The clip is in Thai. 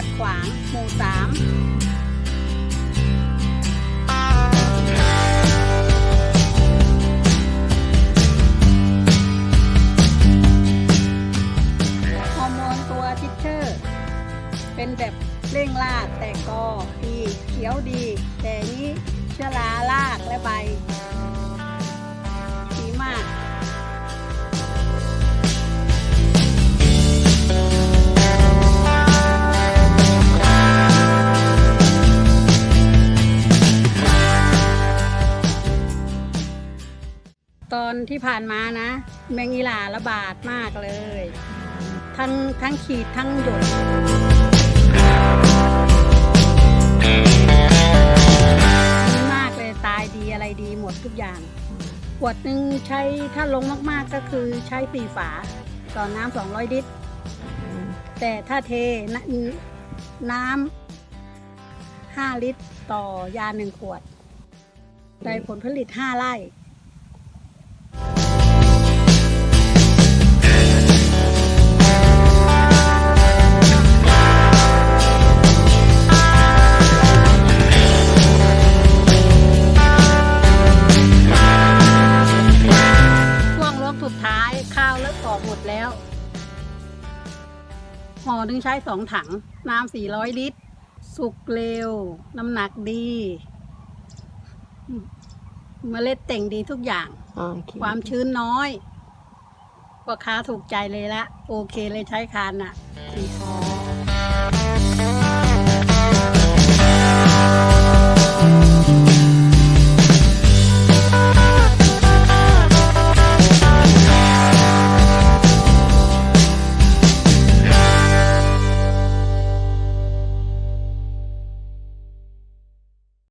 วัดขวาง หมู่สามฮอร์โมนตัวทิชเชอร์ เป็นแบบเร่งลาดแต่ก็ดี เขียวดี แต่นี้เชื้อราลากและใบ ตอนที่ผ่านมานะ แมงอีหลาระบาดมากเลย ทั้งทั้งขีดทั้งหยดดีมากเลยตายดีอะไรดีหมดทุกอย่างขวดหนึ่งใช้ถ้าลงมากๆก็คือใช้สี่ฝาต่อน้ำสองร้อยลิตรแต่ถ้าเทนน้ำห้าลิตร ต่อยาหนึ่งขวด ได้ผลผลิตห้าไร่ ห่อหนึ่งใช้สองถัง น้ำสี่ร้อยลิตร สุกเร็ว น้ำหนักดีอืมเมล็ดเต่งดีทุกอย่างโอเคความชื้นน้อยพ่อค้าถูกใจเลยละ โอเคเลยใช้คานน่ะดีค่ะ